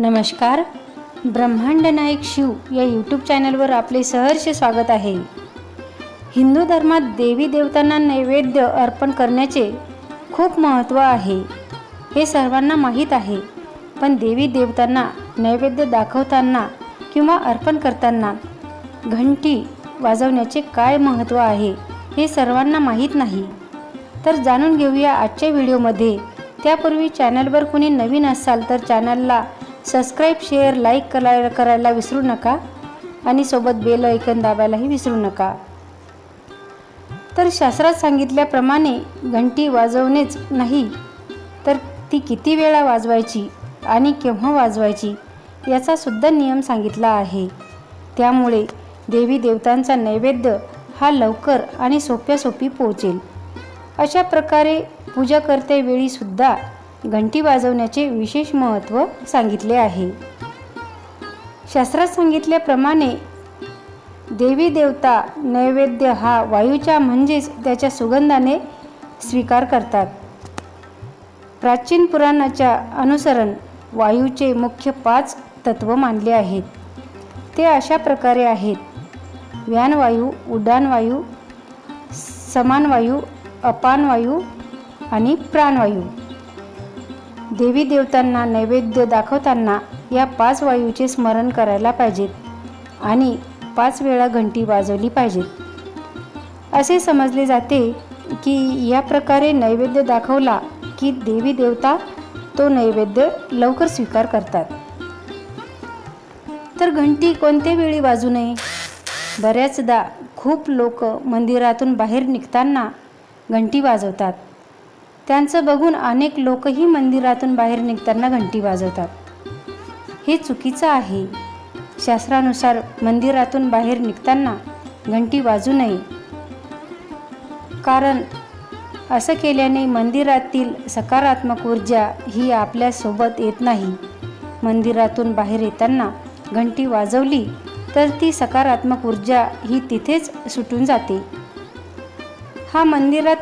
नमस्कार. ब्रह्मांड नायक शिव या यूट्यूब चॅनलवर आपले सहर्ष स्वागत आहे. हिंदू धर्मात देवी देवतांना नैवेद्य अर्पण करण्याचे खूप महत्त्व आहे. हे सर्वांना माहीत आहे. पण देवी देवतांना नैवेद्य दाखवताना किंवा अर्पण करताना घंटी वाजवण्याचे काय महत्त्व आहे हे सर्वांना माहीत नाही. तर जाणून घेऊया आजच्या व्हिडिओमध्ये त्यापूर्वी चॅनलवर कुणी नवीन असाल तर चॅनलला सबस्क्राईब शेअर लाईक करायला करायला विसरू नका. आणि सोबत बेल ऐकन दाबायलाही विसरू नका. तर शास्त्रात सांगितल्याप्रमाणे घंटी वाजवणेच नाही तर ती किती वेळा वाजवायची आणि केव्हा वाजवायची याचासुद्धा नियम सांगितला आहे. त्यामुळे देवी देवतांचा नैवेद्य हा लवकर आणि सोप्या सोपी पोहोचेल. अशा प्रकारे पूजा करते घंटी वाजवण्याचे विशेष महत्त्व सांगितले आहे. शास्त्रात सांगितल्याप्रमाणे देवी देवता नैवेद्य हा वायूच्या म्हणजेच त्याच्या सुगंधाने स्वीकार करतात. प्राचीन पुराणाच्या अनुसरण वायूचे मुख्य पाच तत्व मानले आहेत. ते अशा प्रकारे आहेत. व्यानवायू उड्डाणवायू समानवायू अपानवायू आणि प्राणवायू देवी देवतांना नैवेद्य दाखवताना या पाच वायूचे स्मरण करायला पाहिजेत आणि पाच वेळा घंटी वाजवली पाहिजेत. असे समजले जाते की या प्रकारे नैवेद्य दाखवला की देवी देवता तो नैवेद्य लवकर स्वीकार करतात. तर घंटी कोणत्या वेळी वाजू नये? बऱ्याचदा खूप लोक मंदिरातून बाहेर निघताना घंटी वाजवतात. त्यांचं बघून अनेक लोकही मंदिरातून बाहेर निघताना घंटी वाजवतात. हे चुकीचं आहे. शास्त्रानुसार मंदिरातून बाहेर निघताना घंटी वाजू नये. कारण असं केल्याने मंदिरातील सकारात्मक ऊर्जा ही आपल्यासोबत येत नाही. मंदिरातून बाहेर येताना घंटी वाजवली तर ती सकारात्मक ऊर्जा ही तिथेच सुटून जाते. हा मंदिरात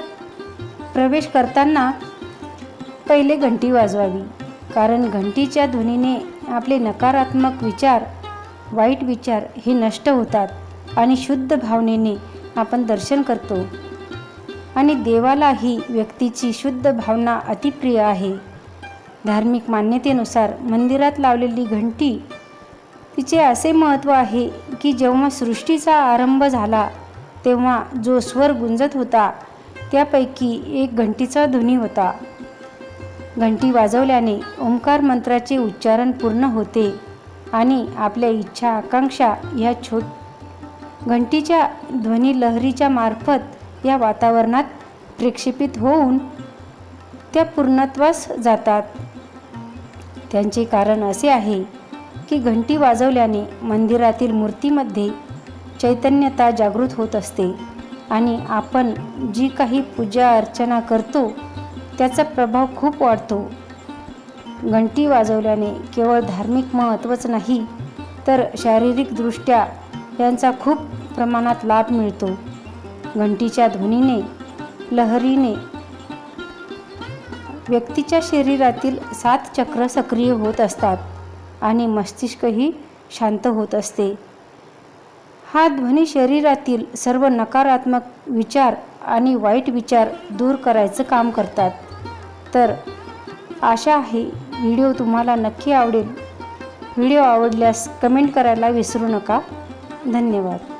प्रवेश करताना पहिले घंटी वाजवावी. कारण घंटीच्या ध्वनीने आपले नकारात्मक विचार वाईट विचार हे नष्ट होतात आणि शुद्ध भावनेने आपण दर्शन करतो. आणि देवालाही व्यक्तीची शुद्ध भावना अतिप्रिय आहे. धार्मिक मान्यतेनुसार मंदिरात लावलेली घंटी तिचे असे महत्त्व आहे की जेव्हा सृष्टीचा आरंभ झाला तेव्हा जो स्वर गुंजत होता त्यापैकी एक घंटीचा ध्वनी होता. घंटी वाजवल्याने ओंकार मंत्राचे उच्चारण पूर्ण होते आणि आपल्या इच्छा आकांक्षा या छो घंटीच्या ध्वनी लहरीच्या मार्फत या वातावरणात प्रक्षेपित होऊन त्या पूर्णत्वास जातात. त्यांचे कारण असे आहे की घंटी वाजवल्याने मंदिरातील मूर्तीमध्ये चैतन्यता जागृत होत असते. आणि आपण जी काही पूजा अर्चना करतो त्याचा प्रभाव खूप वाढतो. घंटी वाजवल्याने केवळ धार्मिक महत्त्वच नाही तर शारीरिकदृष्ट्या यांचा खूप प्रमाणात लाभ मिळतो. घंटीच्या ध्वनीने लहरीने व्यक्तीच्या शरीरातील सात चक्र सक्रिय होत असतात आणि मस्तिष्कही शांत होत असते. हा ध्वनी शरीरातील सर्व नकारात्मक विचार आणि वाईट विचार दूर करायचं काम करतात. तर आशा आहे व्हिडिओ तुम्हाला नक्की आवडेल. व्हिडिओ आवडल्यास कमेंट करायला विसरू नका. धन्यवाद.